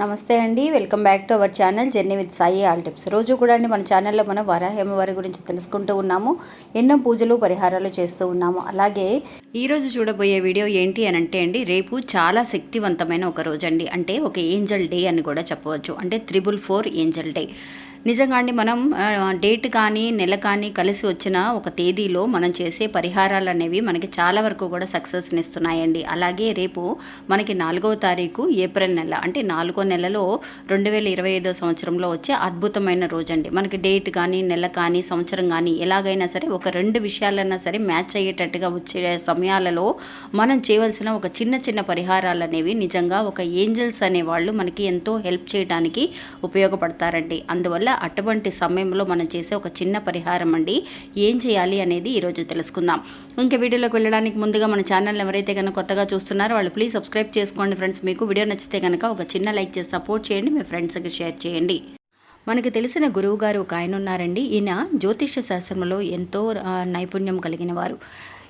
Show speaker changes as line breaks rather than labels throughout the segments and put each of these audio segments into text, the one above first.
నమస్తే అండి welcome back to our channel journey with Sai all tips. రోజు కూడా అండి మన ఛానల్లో మనం వరాహేమవారి గురించి తెలుసుకుంటూ ఉన్నాము ఎన్నో పూజలు పరిహారాలు చేస్తూ ఉన్నాము. అలాగే ఈరోజు చూడబోయే వీడియో ఏంటి అని అంటే అండి రేపు చాలా శక్తివంతమైన ఒక రోజు అండి అంటే ఒక ఏంజల్ డే అని కూడా చెప్పవచ్చు. అంటే త్రిబుల్ ఫోర్ ఏంజల్ డే. నిజంగా అండి మనం డేట్ కానీ నెల కానీ కలిసి వచ్చిన ఒక తేదీలో మనం చేసే పరిహారాలు అనేవి మనకి చాలా వరకు కూడా సక్సెస్ని ఇస్తున్నాయండి. అలాగే రేపు మనకి నాలుగవ తారీఖు ఏప్రిల్ నెల అంటే నాలుగో నెలలో రెండు వేల ఇరవై ఐదో సంవత్సరంలో వచ్చే అద్భుతమైన రోజు అండి మనకి డేట్ కానీ నెల కానీ సంవత్సరం కానీ ఎలాగైనా సరే ఒక రెండు విషయాలన్నా సరే మ్యాచ్ అయ్యేటట్టుగా వచ్చే సమయాలలో మనం చేయవలసిన ఒక చిన్న చిన్న పరిహారాలు అనేవి నిజంగా ఒక ఏంజల్స్ అనేవాళ్ళు మనకి ఎంతో హెల్ప్ చేయడానికి ఉపయోగపడతారండి. అందువల్ల అటువంటి సమయంలో మనం చేసే ఒక చిన్న పరిహారం అండి. ఏం చేయాలి అనేది ఈరోజు తెలుసుకుందాం. ఇంకా వీడియోలోకి వెళ్ళడానికి ముందుగా మన ఛానల్ ఎవరైతే కనుక కొత్తగా చూస్తున్నారో వాళ్ళు ప్లీజ్ సబ్స్క్రైబ్ చేసుకోండి ఫ్రెండ్స్. మీకు వీడియో నచ్చితే కనుక ఒక చిన్న లైక్ చేసి సపోర్ట్ చేయండి. మీ ఫ్రెండ్స్కి షేర్ చేయండి. మనకు తెలిసిన గురువు గారు ఒక ఆయన ఉన్నారండి. ఈయన జ్యోతిష్య శాస్త్రంలో ఎంతో నైపుణ్యం కలిగిన వారు.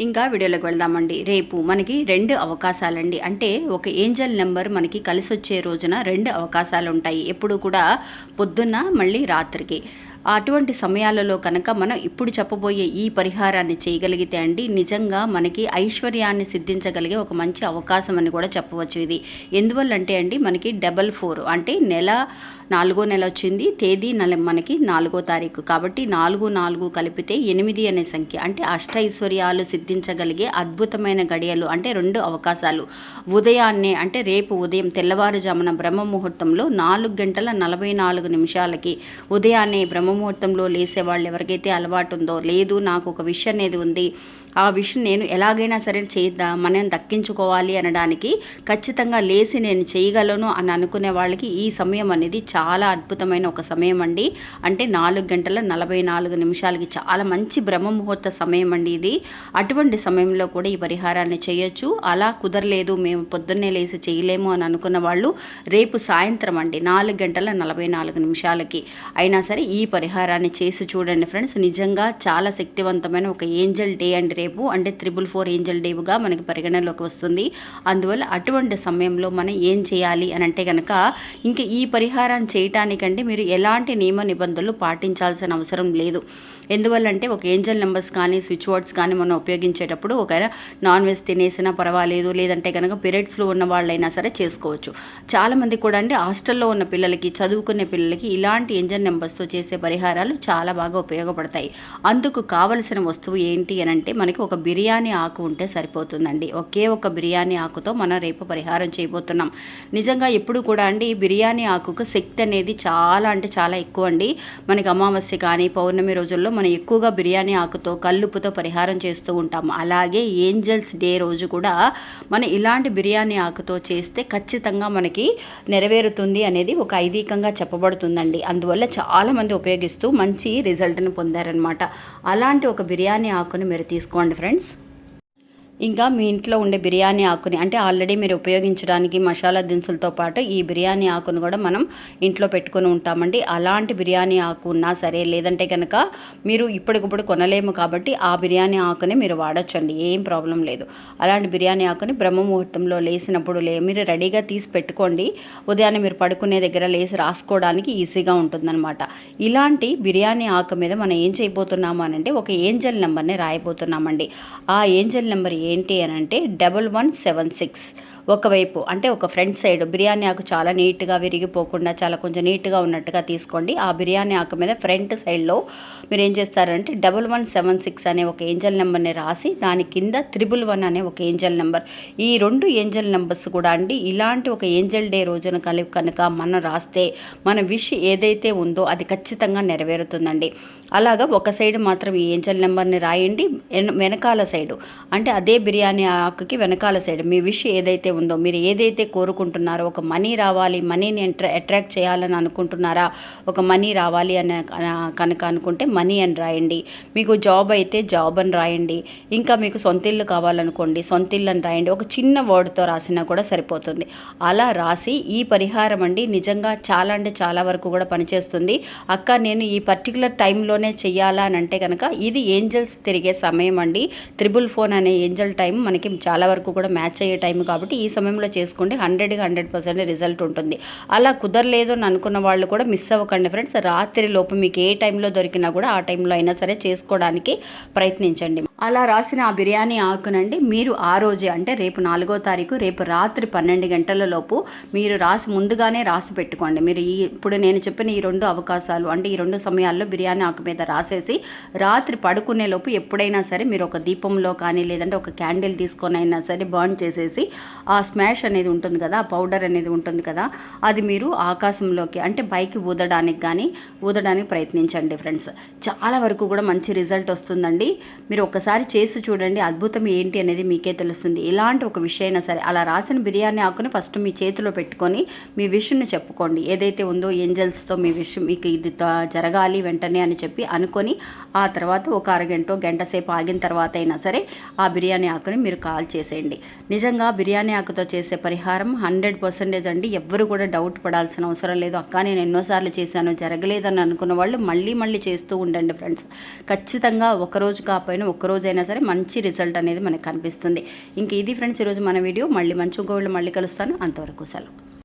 ఇంకా వీడియోలోకి వెళ్దామండి. రేపు మనకి రెండు అవకాశాలండి. అంటే ఒక ఏంజల్ నెంబర్ మనకి కలిసి వచ్చే రోజున రెండు అవకాశాలు ఉంటాయి ఎప్పుడు కూడా పొద్దున్న మళ్ళీ రాత్రికి. అటువంటి సమయాలలో కనుక మనం ఇప్పుడు చెప్పబోయే ఈ పరిహారాన్ని చేయగలిగితే అండి నిజంగా మనకి ఐశ్వర్యాన్ని సిద్ధించగలిగే ఒక మంచి అవకాశం అని కూడా చెప్పవచ్చు ఇది. ఎందువల్ల అంటే అండి మనకి డబల్ ఫోర్ అంటే నెల నాలుగో నెల వచ్చింది తేదీ నెల మనకి నాలుగో తారీఖు. కాబట్టి నాలుగు నాలుగు కలిపితే ఎనిమిది అనే సంఖ్య. అంటే అష్ట ఐశ్వర్యాలు సిద్ధించగలిగే అద్భుతమైన గడియలు అంటే రెండు అవకాశాలు. ఉదయాన్నే అంటే రేపు ఉదయం తెల్లవారుజామున బ్రహ్మ ముహూర్తంలో నాలుగు గంటల నలభై నాలుగు నిమిషాలకి ఉదయాన్నే బ్రహ్మ ముహూర్తంలో లేసే వాళ్ళు ఎవరికైతే అలవాటు ఉందో లేదు నాకు ఒక విషయం అనేది ఉంది ఆ విషయం నేను ఎలాగైనా సరే చేద్దా మనం దక్కించుకోవాలి అనడానికి ఖచ్చితంగా లేచి నేను చేయగలను అని అనుకునే వాళ్ళకి ఈ సమయం అనేది చాలా అద్భుతమైన ఒక సమయం అండి. అంటే నాలుగు గంటల నలభై నాలుగు నిమిషాలకి చాలా మంచి బ్రహ్మ ముహూర్త సమయం అండి ఇది. అటువంటి సమయంలో కూడా ఈ పరిహారాన్ని చేయొచ్చు. అలా కుదరలేదు మేము పొద్దున్నే లేచి చేయలేము అని అనుకున్న వాళ్ళు రేపు సాయంత్రం అండి నాలుగు గంటల నలభై నాలుగు నిమిషాలకి అయినా సరే ఈ పరిహారాన్ని చేసి చూడండి ఫ్రెండ్స్. నిజంగా చాలా శక్తివంతమైన ఒక ఏంజల్ డే అండి రేపు అంటే త్రిబుల్ ఫోర్ ఏంజల్ డేగా మనకి పరిగణలోకి వస్తుంది. అందువల్ల అటువంటి సమయంలో మనం ఏం చేయాలి అని అంటే కనుక ఇంకా ఈ పరిహారాన్ని చేయటానికంటే మీరు ఎలాంటి నియమ నిబంధనలు పాటించాల్సిన అవసరం లేదు. ఎందువల్లంటే ఒక ఏంజల్ నెంబర్స్ కానీ స్విచ్ వర్డ్స్ కానీ మనం ఉపయోగించేటప్పుడు ఒక నాన్ వెజ్ తినేసినా పర్వాలేదు లేదంటే కనుక పీరియడ్స్లో ఉన్న వాళ్ళైనా సరే చేసుకోవచ్చు. చాలామంది కూడా అంటే హాస్టల్లో ఉన్న పిల్లలకి చదువుకునే పిల్లలకి ఇలాంటి ఏంజల్ నెంబర్స్తో చేసే పరిహారాలు చాలా బాగా ఉపయోగపడతాయి. అందుకు కావలసిన వస్తువు ఏంటి అని అంటే మనకి ఒక బిర్యానీ ఆకు ఉంటే సరిపోతుందండి. ఒకే ఒక బిర్యానీ ఆకుతో మనం రేపు పరిహారం చేయబోతున్నాం. నిజంగా ఎప్పుడు కూడా అండి బిర్యానీ ఆకుకు శక్తి అనేది చాలా అంటే చాలా ఎక్కువ అండి. మనకి అమావాస్య కానీ పౌర్ణమి రోజుల్లో మనం ఎక్కువగా బిర్యానీ ఆకుతో కల్లుపుతో పరిహారం చేస్తూ ఉంటాం. అలాగే ఏంజల్స్ డే రోజు కూడా మనం ఇలాంటి బిర్యానీ ఆకుతో చేస్తే ఖచ్చితంగా మనకి నెరవేరుతుంది అనేది ఒక ఐదీకంగా చెప్పబడుతుందండి. అందువల్ల చాలామంది ఉపయోగిస్తూ మంచి రిజల్ట్ని పొందారనమాట అలాంటి ఒక బిర్యానీ ఆకును మీరు తీసుకోండి. ఫ్రెండ్స్ ఇంకా మీ ఇంట్లో ఉండే బిర్యానీ ఆకుని అంటే ఆల్రెడీ మీరు ఉపయోగించడానికి మసాలా దినుసులతో పాటు ఈ బిర్యానీ ఆకును కూడా మనం ఇంట్లో పెట్టుకొని ఉంటామండి. అలాంటి బిర్యానీ ఆకు ఉన్నా సరే లేదంటే కనుక మీరు ఇప్పటికిప్పుడు కొనలేము కాబట్టి ఆ బిర్యానీ ఆకుని మీరు వాడచ్చండి ఏం ప్రాబ్లం లేదు. అలాంటి బిర్యానీ ఆకుని బ్రహ్మ ముహూర్తంలో లేసినప్పుడు లే మీరు రెడీగా తీసి పెట్టుకోండి. ఉదయాన్నే మీరు పడుకునే దగ్గర లేసి రాసుకోవడానికి ఈజీగా ఉంటుందన్నమాట. ఇలాంటి బిర్యానీ ఆకు మీద మనం ఏం చేయబోతున్నాము అని అంటే ఒక ఏంజల్ నెంబర్ని రాయబోతున్నామండి. ఆ ఏంజల్ నెంబర్ ఏంటి అని అంటే డబల్ వన్ సెవెన్ సిక్స్. ఒకవైపు అంటే ఒక ఫ్రంట్ సైడ్ బిర్యానీ ఆకు చాలా నీట్గా విరిగిపోకుండా చాలా కొంచెం నీట్గా ఉన్నట్టుగా తీసుకోండి. ఆ బిర్యానీ ఆకు మీద ఫ్రంట్ సైడ్లో మీరు ఏం చేస్తారంటే డబల్ వన్ సెవెన్ సిక్స్ అనే ఒక ఏంజల్ నెంబర్ని రాసి దాని కింద త్రిబుల్ వన్ అనే ఒక ఏంజల్ నెంబర్. ఈ రెండు ఏంజల్ నెంబర్స్ కూడా అండి ఇలాంటి ఒక ఏంజల్ డే రోజున కలిపి కనుక మనం రాస్తే మన విష్ ఏదైతే ఉందో అది ఖచ్చితంగా నెరవేరుతుందండి. అలాగా ఒక సైడ్ మాత్రం ఈ ఏంజల్ నెంబర్ని రాయండి వెన- వెనకాల సైడు అంటే అదే బిర్యానీ ఆకుకి వెనకాల సైడ్ మీ విష్ ఏదైతే ఉందో? మీరు ఏదైతే కోరుకుంటున్నారో ఒక మనీ రావాలి మనీని అట్రా అట్రాక్ట్ చేయాలని అనుకుంటున్నారా? ఒక మనీ రావాలి అని కనుక అనుకుంటే మనీ అని రాయండి. మీకు జాబ్ అయితే జాబ్ అని రాయండి. ఇంకా మీకు సొంత ఇల్లు కావాలనుకోండి సొంత ఇల్లు అని రాయండి. ఒక చిన్న వర్డ్తో రాసినా కూడా సరిపోతుంది. అలా రాసి ఈ పరిహారం అండి నిజంగా చాలా అంటే చాలా వరకు కూడా పనిచేస్తుంది. అక్క నేను ఈ పర్టికులర్ టైంలోనే చెయ్యాలా అని అంటే కనుక ఇది ఏంజల్స్ తిరిగే సమయం అండి. త్రిబుల్ ఫోన్ అనే ఏంజల్ టైం మనకి చాలా వరకు కూడా మ్యాచ్ అయ్యే టైం కాబట్టి ఈ ఈ సమయంలో చేసుకుంటే హండ్రెడ్కి హండ్రెడ్ పర్సెంట్ రిజల్ట్ ఉంటుంది. అలా కుదరలేదు అని అనుకున్న వాళ్ళు కూడా మిస్ అవ్వకండి ఫ్రెండ్స్. రాత్రి లోపు మీకు ఏ టైంలో దొరికినా కూడా ఆ టైంలో అయినా సరే చేసుకోవడానికి ప్రయత్నించండి. అలా రాసిన ఆ బిర్యానీ ఆకునండి మీరు ఆ రోజే అంటే రేపు నాలుగో తారీఖు రేపు రాత్రి పన్నెండు గంటల లోపు మీరు రాసి ముందుగానే రాసి పెట్టుకోండి. మీరు ఈ ఇప్పుడు నేను చెప్పిన ఈ రెండు అవకాశాలు అంటే ఈ రెండు సమయాల్లో బిర్యానీ ఆకు మీద రాసేసి రాత్రి పడుకునే లోపు ఎప్పుడైనా సరే మీరు ఒక దీపంలో కానీ లేదంటే ఒక క్యాండిల్ తీసుకొని అయినా సరే బర్న్ చేసేసి ఆ స్మాష్ అనేది ఉంటుంది కదా ఆ పౌడర్ అనేది ఉంటుంది కదా అది మీరు ఆకాశంలోకి అంటే పైకి ఊదడానికి కానీ ఊదడానికి ప్రయత్నించండి ఫ్రెండ్స్. చాలా వరకు కూడా మంచి రిజల్ట్ వస్తుందండి. మీరు ఒక ఒకసారి చేసి చూడండి అద్భుతం ఏంటి అనేది మీకే తెలుస్తుంది. ఇలాంటి ఒక విషయం అయినా సరే అలా రాసిన బిర్యానీ ఆకుని ఫస్ట్ మీ చేతిలో పెట్టుకొని మీ విషయంని చెప్పుకోండి. ఏదైతే ఉందో ఏంజల్స్తో మీ విషయం మీకు ఇది త- జరగాలి వెంటనే అని చెప్పి అనుకొని ఆ తర్వాత ఒక అరగంట గంట సేపు ఆగిన తర్వాత అయినా సరే ఆ బిర్యానీ ఆకుని మీరు కాల్ చేసేయండి. నిజంగా బిర్యానీ ఆకుతో చేసే పరిహారం హండ్రెడ్ పర్సెంటేజ్ అండి. ఎవ్వరు కూడా డౌట్ పడాల్సిన అవసరం లేదు. అక్క నేను ఎన్నోసార్లు చేశాను జరగలేదని అనుకున్న వాళ్ళు మళ్ళీ మళ్ళీ చేస్తూ ఉండండి ఫ్రెండ్స్. ఖచ్చితంగా ఒక రోజు కాకపోయినా రోజైనా సరే మంచి రిజల్ట్ అనేది మనకు కనిపిస్తుంది. ఇంక ఇది ఫ్రెండ్స్ ఈరోజు మన వీడియో. మళ్ళీ మంచి ఇంకో మళ్ళీ కలుస్తాను. అంతవరకు సెలవు.